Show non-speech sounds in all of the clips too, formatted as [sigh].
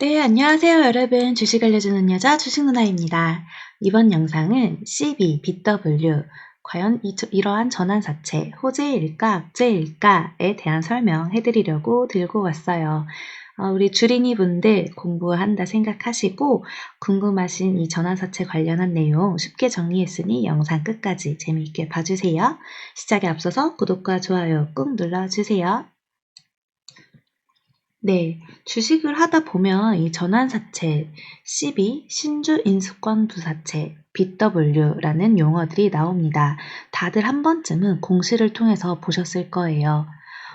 네, 안녕하세요, 여러분. 주식 알려주는 여자 주식 누나입니다. 이번 영상은 CB, BW, 과연 이, 이러한 전환사채, 호재일까, 악재일까에 대한 설명해드리려고 들고 왔어요. 어, 우리 주린이 분들 공부한다 생각하시고 궁금하신 이 전환사채 관련한 내용 쉽게 정리했으니 영상 끝까지 재미있게 봐주세요. 시작에 앞서서 구독과 좋아요 꾹 눌러주세요. 네, 주식을 하다 보면 이 전환사채, CB, 신주인수권 부사채, BW라는 용어들이 나옵니다. 다들 한 번쯤은 공시를 통해서 보셨을 거예요.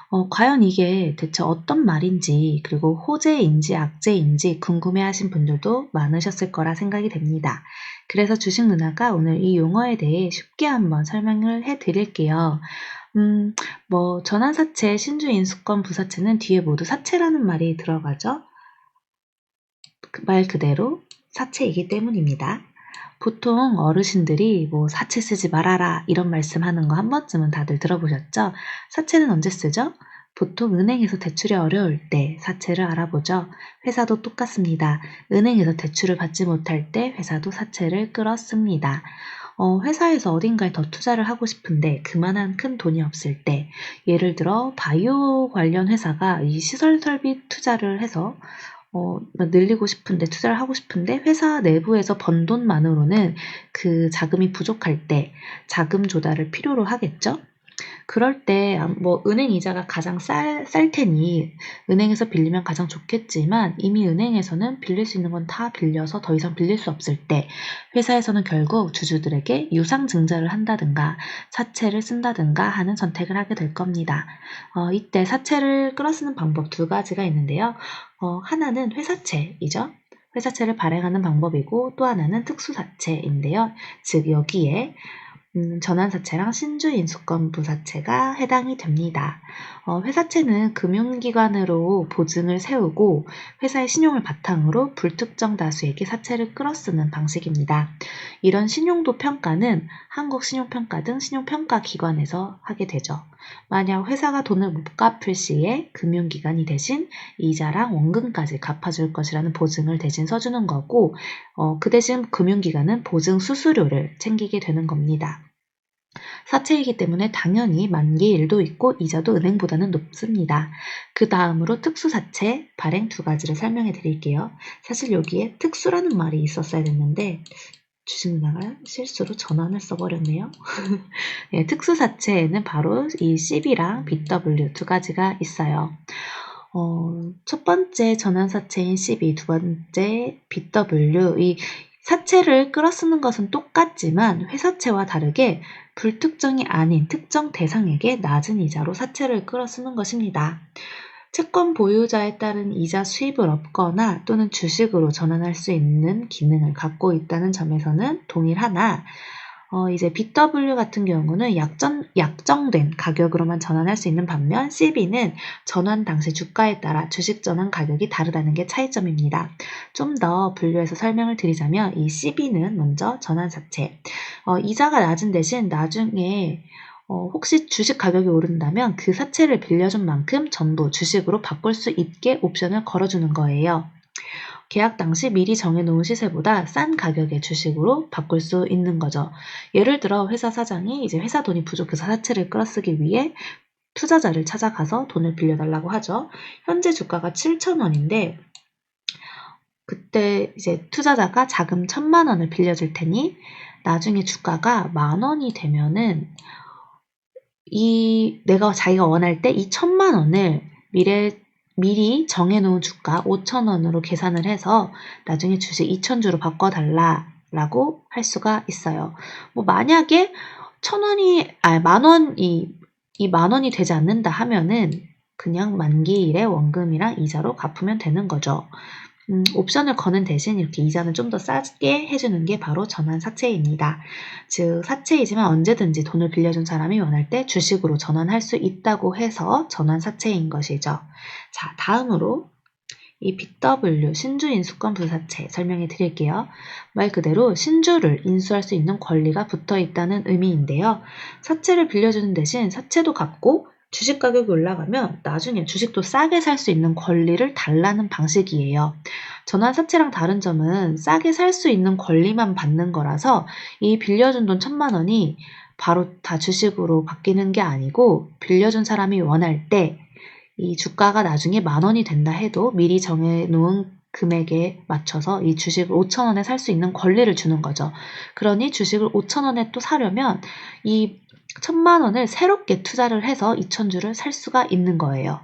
어, 과연 이게 대체 어떤 말인지, 그리고 호재인지 악재인지 궁금해 하신 분들도 많으셨을 거라 생각이 됩니다. 그래서 주식 누나가 오늘 이 용어에 대해 쉽게 한번 설명을 해 드릴게요. 음, 뭐 전환사채, 신주인수권, 부사채는 뒤에 모두 사채라는 말이 들어가죠. 그 말 그대로 사채이기 때문입니다. 보통 어르신들이 뭐 사채 쓰지 말아라 이런 말씀하는 거 한 번쯤은 다들 들어보셨죠? 사채는 언제 쓰죠? 보통 은행에서 대출이 어려울 때 사채를 알아보죠. 회사도 똑같습니다. 은행에서 대출을 받지 못할 때 회사도 사채를 끌었습니다. 어, 회사에서 어딘가에 더 투자를 하고 싶은데 그만한 큰 돈이 없을 때 예를 들어 바이오 관련 회사가 이 시설 설비 투자를 해서 어, 늘리고 싶은데 투자를 하고 싶은데 회사 내부에서 번 돈만으로는 그 자금이 부족할 때 자금 조달을 필요로 하겠죠. 그럴 때 뭐 은행 이자가 가장 쌀, 쌀 테니 은행에서 빌리면 가장 좋겠지만 이미 은행에서는 빌릴 수 있는 건 다 빌려서 더 이상 빌릴 수 없을 때 회사에서는 결국 주주들에게 유상 증자를 한다든가 사채를 쓴다든가 하는 선택을 하게 될 겁니다. 어, 이때 사채를 끌어쓰는 방법 두 가지가 있는데요. 어, 하나는 회사채이죠. 회사채를 발행하는 방법이고 또 하나는 특수사채인데요. 즉 여기에 음, 전환사채랑 신주인수권 부사채가 해당이 됩니다. 어, 회사채는 금융기관으로 보증을 세우고 회사의 신용을 바탕으로 불특정 다수에게 사채를 끌어쓰는 방식입니다. 이런 신용도 평가는 한국신용평가 등 신용평가기관에서 하게 되죠. 만약 회사가 돈을 못 갚을 시에 금융기관이 대신 이자랑 원금까지 갚아줄 것이라는 보증을 대신 써주는 거고 어, 그 대신 금융기관은 보증 수수료를 챙기게 되는 겁니다. 사채이기 때문에 당연히 만기일도 있고 이자도 은행보다는 높습니다. 그 다음으로 특수사채 발행 두 가지를 설명해 드릴게요. 사실 여기에 특수라는 말이 있었어야 됐는데 주식나가 실수로 전환을 써버렸네요. [laughs] 네, 특수사채에는 바로 이 CB랑 BW 두 가지가 있어요. 어, 첫 번째 전환사채인 CB, 두 번째 BW, 이 사채를 끌어쓰는 것은 똑같지만 회사채와 다르게 불특정이 아닌 특정 대상에게 낮은 이자로 사채를 끌어쓰는 것입니다. 채권 보유자에 따른 이자 수입을 얻거나 또는 주식으로 전환할 수 있는 기능을 갖고 있다는 점에서는 동일하나 어, 이제 BW 같은 경우는 약정, 약정된 가격으로만 전환할 수 있는 반면 CB는 전환 당시 주가에 따라 주식 전환 가격이 다르다는 게 차이점입니다. 좀 더 분류해서 설명을 드리자면 이 CB는 먼저 전환사채. 어, 이자가 낮은 대신 나중에 어, 혹시 주식 가격이 오른다면 그 사채를 빌려준 만큼 전부 주식으로 바꿀 수 있게 옵션을 걸어주는 거예요. 계약 당시 미리 정해놓은 시세보다 싼 가격의 주식으로 바꿀 수 있는 거죠. 예를 들어 회사 사장이 이제 회사 돈이 부족해서 사채를 끌어쓰기 위해 투자자를 찾아가서 돈을 빌려달라고 하죠. 현재 주가가 7천원인데 그때 이제 투자자가 자금 천만 원을 빌려줄 테니 나중에 주가가 만 원이 되면은 이 내가 자기가 원할 때 이 천만 원을 미래 미리 정해놓은 주가 5천원으로 계산을 해서 나중에 주식 2천주로 바꿔달라라고 할 수가 있어요. 뭐 만약에 천원이 아 만원이 이 만원이 되지 않는다 하면은 그냥 만기일에 원금이랑 이자로 갚으면 되는 거죠. 음, 옵션을 거는 대신 이렇게 이자는 좀 더 싸게 해주는 게 바로 전환 사채입니다. 즉, 사채이지만 언제든지 돈을 빌려준 사람이 원할 때 주식으로 전환할 수 있다고 해서 전환 사채인 것이죠. 자, 다음으로 이 BW 신주 인수권 부사채 설명해 드릴게요. 말 그대로 신주를 인수할 수 있는 권리가 붙어 있다는 의미인데요. 사채를 빌려주는 대신 사채도 갚고 주식 가격이 올라가면 나중에 주식도 싸게 살 수 있는 권리를 달라는 방식이에요. 전환사채랑 다른 점은 싸게 살 수 있는 권리만 받는 거라서 이 빌려준 돈 천만 원이 바로 다 주식으로 바뀌는 게 아니고 빌려준 사람이 원할 때 이 주가가 나중에 만 원이 된다 해도 미리 정해놓은 금액에 맞춰서 이 주식을 5천 원에 살 수 있는 권리를 주는 거죠. 그러니 주식을 5천 원에 또 사려면 이 천만 원을 새롭게 투자를 해서 2천 주를 살 수가 있는 거예요.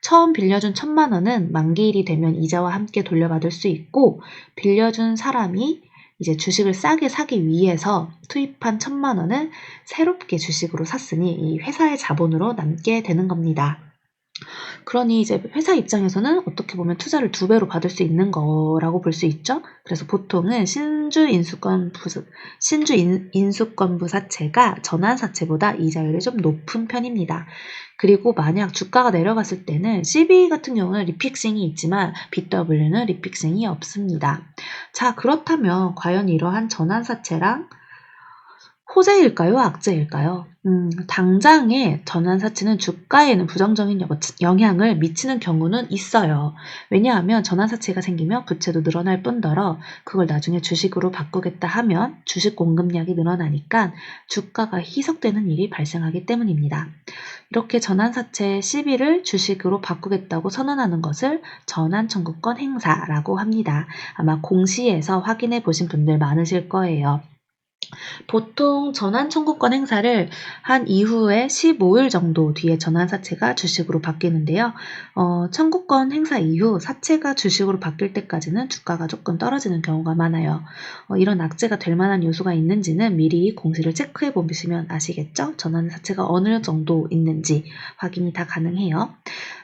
처음 빌려준 천만 원은 만기일이 되면 이자와 함께 돌려받을 수 있고 빌려준 사람이 이제 주식을 싸게 사기 위해서 투입한 천만 원을 새롭게 주식으로 샀으니 이 회사의 자본으로 남게 되는 겁니다. 그러니 이제 회사 입장에서는 어떻게 보면 투자를 두 배로 받을 수 있는 거라고 볼 수 있죠. 그래서 보통은 신주 인수권 부 신주 인, 인수권 부 사채가 전환 사채보다 이자율이 좀 높은 편입니다. 그리고 만약 주가가 내려갔을 때는 CB 같은 경우는 리픽싱이 있지만 BW는 리픽싱이 없습니다. 자, 그렇다면 과연 이러한 전환 사채랑 호재일까요? 악재일까요? 음, 당장의 전환사채는 주가에는 부정적인 영향을 미치는 경우는 있어요. 왜냐하면 전환사채가 생기면 부채도 늘어날 뿐더러 그걸 나중에 주식으로 바꾸겠다 하면 주식 공급량이 늘어나니까 주가가 희석되는 일이 발생하기 때문입니다. 이렇게 전환 사채 시비를 주식으로 바꾸겠다고 선언하는 것을 전환 청구권 행사라고 합니다. 아마 공시에서 확인해 보신 분들 많으실 거예요. 보통 전환 청구권 행사를 한 이후에 15일 정도 뒤에 전환 사채가 주식으로 바뀌는데요. 어, 청구권 행사 이후 사채가 주식으로 바뀔 때까지는 주가가 조금 떨어지는 경우가 많아요. 어, 이런 악재가 될 만한 요소가 있는지는 미리 공시를 체크해 보시면 아시겠죠? 전환 사채가 어느 정도 있는지 확인이 다 가능해요.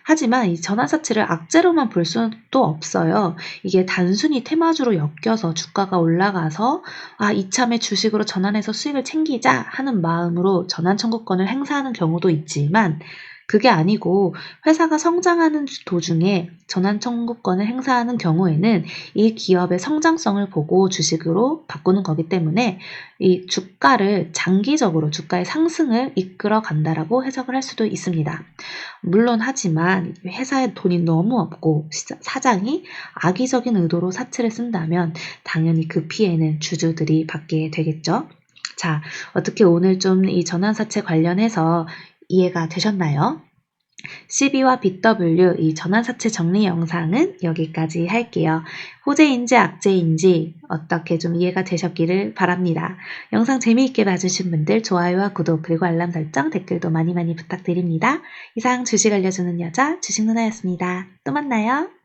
하지만 이 전환사채를 악재로만 볼 수도 없어요. 이게 단순히 테마주로 엮여서 주가가 올라가서 아 이참에 주식으로 전환해서 수익을 챙기자 하는 마음으로 전환 청구권을 행사하는 경우도 있지만 그게 아니고 회사가 성장하는 도중에 전환 청구권을 행사하는 경우에는 이 기업의 성장성을 보고 주식으로 바꾸는 거기 때문에 이 주가를 장기적으로 주가의 상승을 이끌어 간다라고 해석을 할 수도 있습니다. 물론 하지만 회사에 돈이 너무 없고 사장이 악의적인 의도로 사채를 쓴다면 당연히 그 피해는 주주들이 받게 되겠죠. 자, 어떻게 오늘 좀 이 전환사채 관련해서 이해가 되셨나요? CB와 BW 이 전환사채 정리 영상은 여기까지 할게요. 호재인지 악재인지 어떻게 좀 이해가 되셨기를 바랍니다. 영상 재미있게 봐주신 분들 좋아요와 구독 그리고 알람 설정 댓글도 많이 많이 부탁드립니다. 이상 주식 알려주는 여자 주식 누나였습니다. 또 만나요.